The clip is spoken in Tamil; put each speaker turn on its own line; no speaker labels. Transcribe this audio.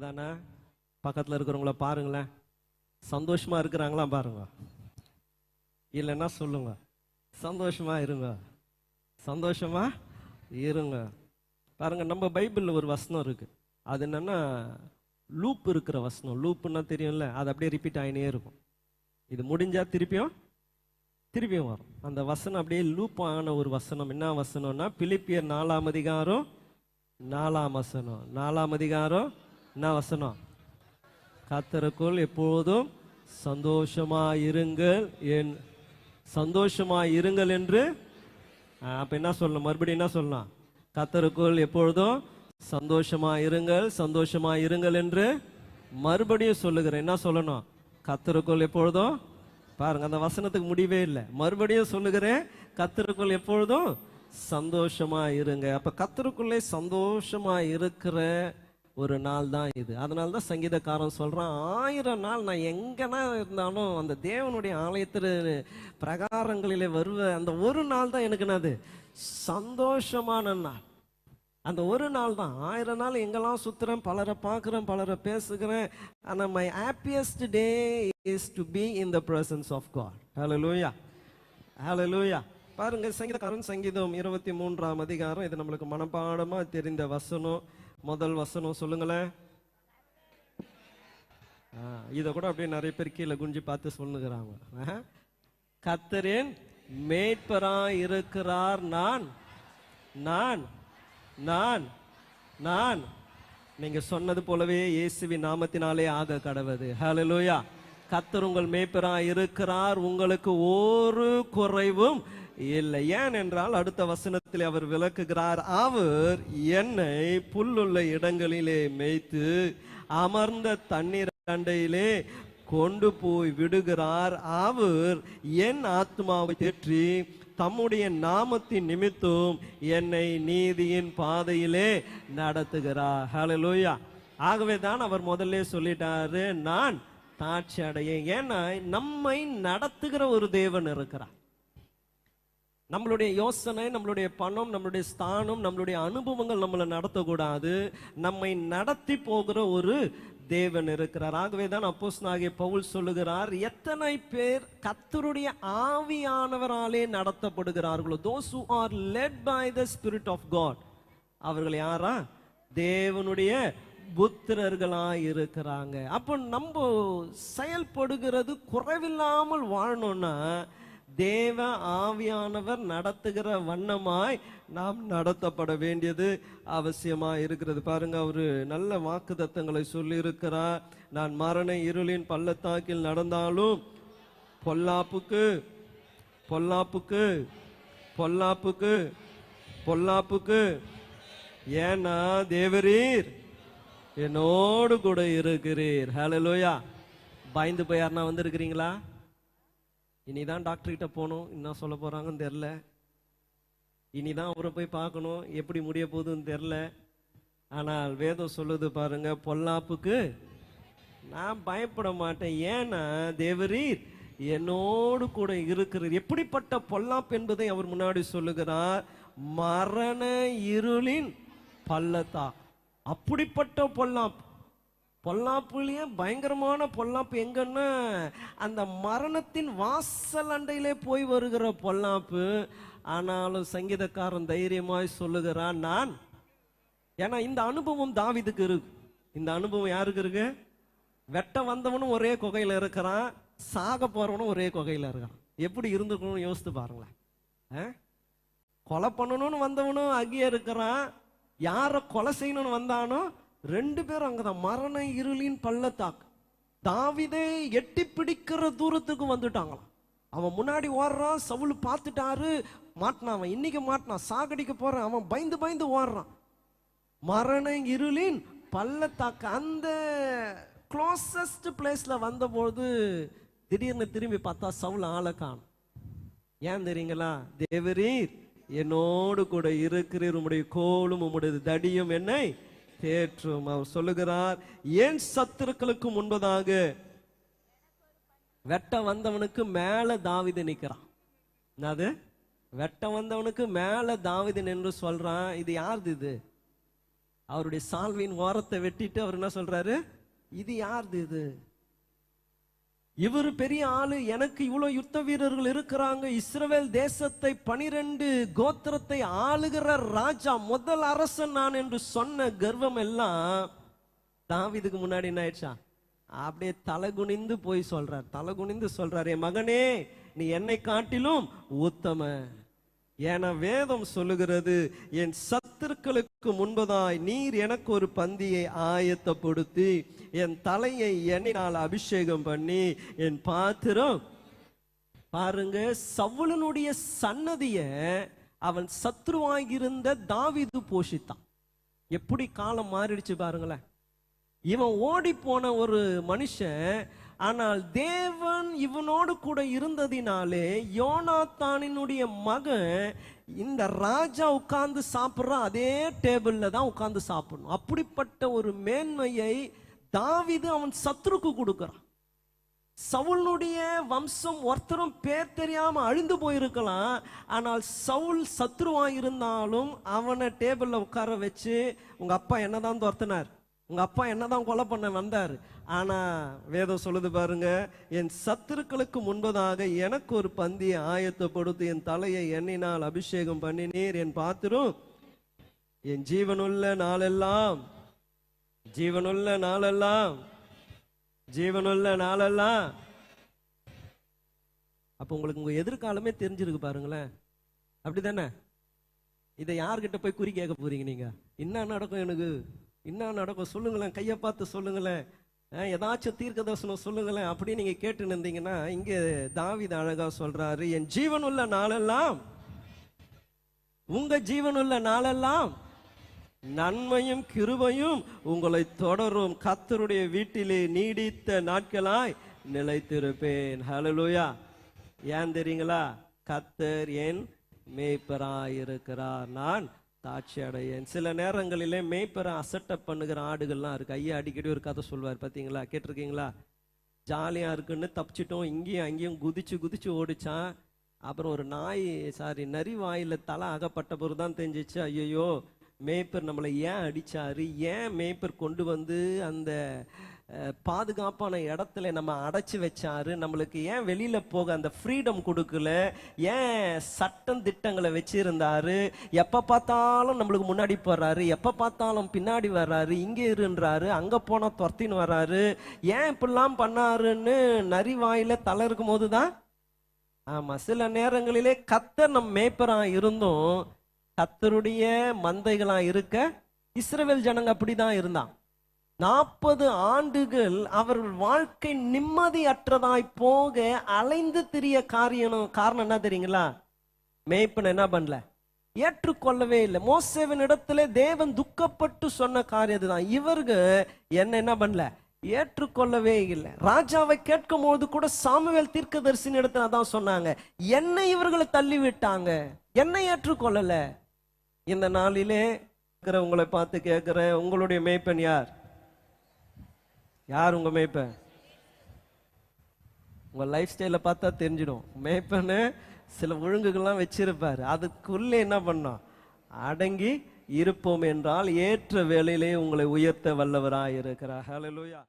உண்மைதானே பக்கத்தில் இருக்கிறவங்கள பாருங்களேன். சந்தோஷமா இருக்கிறாங்களா பாருங்க. இல்லைன்னா சொல்லுங்க. சந்தோஷமா இருங்க. சந்தோஷமா இருங்க. பாருங்க நம்ம பைபிளில் ஒரு வசனம் இருக்கு. அது என்னன்னா லூப் இருக்கிற வசனம். லூப்புன்னா தெரியும்ல அது அப்படியே ரிப்பீட் ஆகினே இருக்கும். இது முடிஞ்சா திருப்பியும் திருப்பியும் வரும். அந்த வசனம் அப்படியே லூப் ஆன ஒரு வசனம். என்ன வசனம்னா பிலிப்பியர் நாலாம் அதிகாரம் நாலாம் வசனம். நாலாம் அதிகாரம் என்ன வசனம்? கத்தருக்குள் எப்போதும் சந்தோஷமா இருங்கள் என் சந்தோஷமா இருங்கள் என்று அப்ப என்ன சொல்லணும்? மறுபடியும் என்ன சொல்லலாம்? கத்தருக்குள் எப்பொழுதும் சந்தோஷமா இருங்கள் சந்தோஷமா இருங்கள் என்று மறுபடியும் சொல்லுகிறேன். என்ன சொல்லணும்? கத்தருக்குள் எப்பொழுதும் பாருங்க அந்த வசனத்துக்கு முடிவே இல்லை. மறுபடியும் சொல்லுகிறேன் கத்தருக்குள் எப்பொழுதும் சந்தோஷமா இருங்க அப்ப கத்தருக்குள்ளே சந்தோஷமா இருக்கிற ஒரு நாள் தான் இது. அதனால தான் சங்கீதக்காரன் சொல்கிறான் ஆயிரம் நாள் நான் எங்கன்னா இருந்தாலும் அந்த தேவனுடைய ஆலயத்தில் பிரகாரங்களிலே வருவேன் அந்த ஒரு நாள் தான் எனக்கு என்னது? சந்தோஷமான நாள். அந்த ஒரு நாள் தான். ஆயிரம் நாள் எங்கெல்லாம் சுற்றுறேன் பலரை பார்க்குறேன் பலரை பேசுகிறேன். ஆனால் my happiest day is to be in the presence of God alleluia பாருங்கள் சங்கீதக்காரன் சங்கீதம் இருபத்தி மூன்றாம் அதிகாரம். இது நம்மளுக்கு மனப்பாடமாக தெரிந்த வசனம். முதல் வசனம் சொல்லுங்களேன் இதை கூட அப்படியே நிறைய பேர் கீழே குஞ்சு பார்த்து சொல்லுகிறாங்க. ஆ? மேய்ப்பரா இருக்கிறார் நான் நான் நான் நான். நீங்க சொன்னது போலவே இயேசுவி நாமத்தினாலே ஆக கடவுது ஹalleluya கத்தர் உங்கள் மேய்ப்பரா இருக்கிறார். உங்களுக்கு ஒரு குறைவும் இல்லை ஏன் என்றால் அடுத்த வசனத்தில் அவர் விளக்குகிறார் அவர் என்னை புல்லுள்ள இடங்களிலே மேய்த்து அமர்ந்த தண்ணீர் அண்டையிலே கொண்டு போய் விடுகிறார். அவர் என் ஆத்மாவை தேற்றி தம்முடைய நாமத்தின் நிமித்தம் என்னை நீதியின் பாதையிலே நடத்துகிறார். லூயா ஆகவே தான் அவர் முதல்ல சொல்லிட்டாரு நான் தாட்சி அடைய ஏன்னா நம்மை நடத்துகிற ஒரு தேவன் இருக்கிறார். நம்மளுடைய யோசனை நம்மளுடைய பணம் நம்மளுடைய ஸ்தானம் நம்மளுடைய அனுபவங்கள் நம்மளை நடத்தக்கூடாது. நம்மை நடத்தி போகிற ஒரு தேவன் இருக்கிறார். ஆகவே தான் அப்போஸ் நாகிய பவுல் சொல்லுகிறார் எத்தனை பேர் கத்தருடைய ஆவியானவராலே நடத்தப்படுகிறார்களோ those who are led by the spirit of God அவர்கள் யாரா? தேவனுடைய புத்திரர்களா இருக்கிறாங்க. அப்போ நம்ம செயல்படுகிறது குறைவில்லாமல் வாழணும்னா தேவ ஆவியானவர் நடத்துகிற வண்ணமாய் நாம் நடத்தப்பட வேண்டியது அவசியமா இருக்கிறது. பாருங்க அவரு நல்ல வாக்குத்தத்தங்களை சொல்லி இருக்கிறார் நான் மரண இருளின் பள்ளத்தாக்கில் நடந்தாலும் பொல்லாப்புக்கு பொல்லாப்புக்கு பொல்லாப்புக்கு பொல்லாப்புக்கு ஏன்னா தேவரீர் என்னோடு கூட இருக்கிறீர். ஹalleluya பயந்து போய் யாருன்னா வந்திருக்கிறீங்களா? இனிதான் டாக்டர்கிட்ட போகணும் என்ன சொல்ல போகிறாங்கன்னு தெரில இனிதான் அவரை போய் பார்க்கணும் எப்படி முடிய போகுதுன்னு தெரில ஆனால் வேதம் சொல்லுது பாருங்க பொல்லாப்புக்கு நான் பயப்பட மாட்டேன். ஏன்னா தேவரீர் என்னோடு கூட இருக்கிறது எப்படிப்பட்ட பொல்லாப்பு என்பதை அவர் முன்னாடி சொல்லுகிறார். மரண இருளின் பள்ளத்தா. அப்படிப்பட்ட பொல்லாப்பு. பொல்லாப்புலேயே பயங்கரமான பொல்லாப்பு. எங்கன்னா அந்த மரணத்தின் வாசல் அண்டையிலே போய் வருகிற பொல்லாப்பு. ஆனாலும் சங்கீதக்காரன் தைரியமாய் சொல்லுகிறான் நான் ஏன்னா இந்த அனுபவம் தாவிதுக்கு இருக்கு. இந்த அனுபவம் யாருக்கு இருக்கு? வெட்ட வந்தவனும் ஒரே குகையில இருக்கிறான் சாக போறவனும் ஒரே குகையில இருக்கிறான். எப்படி இருந்துக்கணும்னு யோசித்து பாருங்களேன். ஆ? கொலை பண்ணணும்னு வந்தவனும் அங்கேயே இருக்கிறான். யாரை கொலை செய்யணும்னு வந்தானோ ரெண்டு பேரும் அங்கதான். மரண இருளின் பள்ளத்தாக்கு. தாவிதே எட்டி பிடிக்கிற தூரத்துக்கு வந்துட்டாங்களாம். அவன் முன்னாடி ஓடுறான் சவுல் பார்த்துட்டாரு மாட்டினான் அவன் இன்னைக்கு மாட்டினான் சாகடிக்க போறான் அவன் பயந்து பயந்து ஓடுறான். மரண இருளின் பள்ளத்தாக்கு அந்த க்ளோசஸ்ட் பிளேஸ்ல வந்தபோது திடீர்னு திரும்பி பார்த்தா சவுல் ஆளை காணும். ஏன் தெரியுங்களா? தேவரீர் என்னோடு கூட இருக்கிறீர் உம்முடைய கோலும் உம்முடைய தடியும் என்னை தேற்றும் அவர் சொல்லுகிறார் ஏன் சத்துருக்களுக்கு முன்பதாக வெட்ட வந்தவனுக்கு மேல தாவிது நிக்கிறான்? என்னது? வெட்ட வந்தவனுக்கு மேல தாவிதன் என்று சொல்றான் இது யாருது இது? அவருடைய சால்வின் ஓரத்தை வெட்டிட்டு அவர் என்ன சொல்றாரு? இது யாருது இது? இவர் பெரிய ஆளு எனக்கு இவ்வளவு யுத்த வீரர்கள் இருக்கிறாங்க இஸ்ரவேல் தேசத்தை பனிரெண்டு கோத்திரத்தை ஆளுகிற ராஜா முதல் அரசன் நான் என்று சொன்ன கர்வம் எல்லாம் தாவீதுக்கு முன்னாடி என்ன ஆயிடுச்சா? அப்படியே தலைகுனிந்து போய் சொல்றார் தலை குனிந்து சொல்றார் என் மகனே நீ என்னை காட்டிலும் உத்தம என வேதம் சொல்லுகிறது என் சத்துருக்களுக்கு முன்பதாய் நீர் எனக்கு ஒரு பந்தியை ஆயத்தப்படுத்தி என் தலையை எண்ணினால் அபிஷேகம் பண்ணி என் பாத்திரம். பாருங்க சவுளனுடைய சன்னதிய அவன் சத்ருவாகியிருந்த தாவிது போஷித்தான். எப்படி காலம் மாறிடுச்சு பாருங்களேன். இவன் ஓடி போன ஒரு மனுஷன் ஆனால் தேவன் இவனோடு கூட இருந்ததினாலே யோனாத்தானினுடைய மகன் இந்த ராஜா உட்கார்ந்து சாப்பிட்ற அதே டேபிளில் தான் உட்கார்ந்து சாப்பிடணும். அப்படிப்பட்ட ஒரு மேன்மையை தாவிது அவன் சத்ருக்கு கொடுக்குறான். சவுளுடைய வம்சம் ஒருத்தரும் பேர் தெரியாம அழிந்து போயிருக்கலாம். ஆனால் சவுல் சத்ருவா இருந்தாலும் அவனை டேபிள்ல உட்கார வச்சு உங்க அப்பா என்னதான் துரத்தினார்? உங்கள் அப்பா என்னதான் கொலை பண்ண வந்தார். ஆனால் வேதம் சொல்லுது பாருங்க என் சத்துருக்களுக்கு முன்பதாக எனக்கு ஒரு பந்தியை ஆயத்தப்படுத்து என் தலையை எண்ணினால் அபிஷேகம் பண்ணினீர் என் பாத்திரம். என் ஜீவனுள்ள நாளெல்லாம் ஜீவனுள்ள நாளெல்லாம் ஜீவனுள்ள நாளெல்லாம். அப்போ உங்களுக்கு உங்கள் எதிர்காலமே தெரிஞ்சிருக்கு பாருங்களேன். அப்படி தானே இதை யார்கிட்ட போய் குறி கேட்க போறீங்க நீங்க? என்ன நடக்கும் எனக்கு? என்ன நடக்கும்? சொல்லுங்களேன் கையை பார்த்து சொல்லுங்களேன். ஏதாச்சும் தீர்க்க தரிசனம் சொல்லுங்களேன் அப்படின்னு நீங்க கேட்டு இருந்தீங்கன்னா இங்க தாவித அழகா சொல்றாரு என் ஜீவன் உள்ள நாளெல்லாம் உங்க ஜீவனுள்ள நாளெல்லாம் நன்மையும் கிருபையும் உங்களை தொடரும். கத்தருடைய வீட்டிலே நீடித்த நாட்களாய் நிலைத்திருப்பேன். ஹலலூயா ஏன் தெரியுங்களா? கத்தர் என் மேய்ப்பராயிருக்கிறார். நான் தாட்சி அடையன் சில நேரங்களிலே மேய்ப்பரை அசட்டப் பண்ணுகிற ஆடுகள்லாம் இருக்கு. ஐயா அடிக்கடி ஒரு கதை சொல்வார் பார்த்தீங்களா கேட்டிருக்கீங்களா? ஜாலியாக இருக்குன்னு தப்பிச்சிட்டோம். இங்கேயும் அங்கேயும் குதிச்சு குதிச்சு ஓடிச்சான் அப்புறம் ஒரு நாய் சாரி நரி வாயில் தலை அகப்பட்ட பொருள் தான் தெரிஞ்சிச்சு. ஐயோ மேய்ப்பர் நம்மளை ஏன் அடிச்சாரு? ஏன் மேய்ப்பர் கொண்டு வந்து அந்த பாதுகாப்பான இடத்துல நம்ம அடைச்சி வச்சாரு. நம்மளுக்கு ஏன் வெளியில போக அந்த ஃப்ரீடம் கொடுக்கல? ஏன் சட்டம் திட்டங்களை வச்சிருந்தாரு? எப்ப பார்த்தாலும் நம்மளுக்கு முன்னாடி போறாரு. எப்ப பார்த்தாலும் பின்னாடி வர்றாரு. இங்கே இருன்றாரு. அங்க போனா துரத்தின்னு வர்றாரு. ஏன் இப்படிலாம் பண்ணாருன்னு நரி வாயில தலை இருக்கும் போதுதான்? ஆமா சில நேரங்களிலே கத்தர் நம் மேய்ப்பரா இருந்தும் கத்தருடைய மந்தைகளா இருக்க இஸ்ரவேல் ஜனங்க அப்படிதான் இருந்தான். நாற்பது ஆண்டுகள் அவர்கள் வாழ்க்கை நிம்மதியற்றதாய் போக அலைந்து திரிய காரியம் காரணம் என்ன தெரியுங்களா? மேய்ப்பன் என்ன பண்ணல? ஏற்றுக்கொள்ளவே இல்லை. மோசேவின் இடத்துல தேவன் துக்கப்பட்டு சொன்ன காரியம் அதுதான். இவர்கள் என்ன என்ன பண்ணல? ஏற்றுக்கொள்ளவே இல்லை. ராஜாவை கேட்கும் போது கூட சாமுவேல் தீர்க்கதரிசின் இடத்துல தான் சொன்னாங்க. என்னை இவர்களை தள்ளி விட்டாங்க என்னை ஏற்றுக்கொள்ளல. இந்த நாளிலே இருக்கிற உங்களை பார்த்து கேட்கிறேன் உங்களுடைய மேய்ப்பன் யார்? யார் உங்க மேய்ப்பன்? உங்க லைஃப் ஸ்டைல பார்த்தா தெரிஞ்சிடும். மேய்ப்பன்னு சில ஒழுங்குகள்லாம் வச்சிருப்பாரு. அதுக்குள்ளே என்ன பண்ணோம் அடங்கி இருப்போம் என்றால் ஏற்ற வேலையிலே உங்களை உயர்த்த வல்லவராக இருக்கிறார் ஹalleluya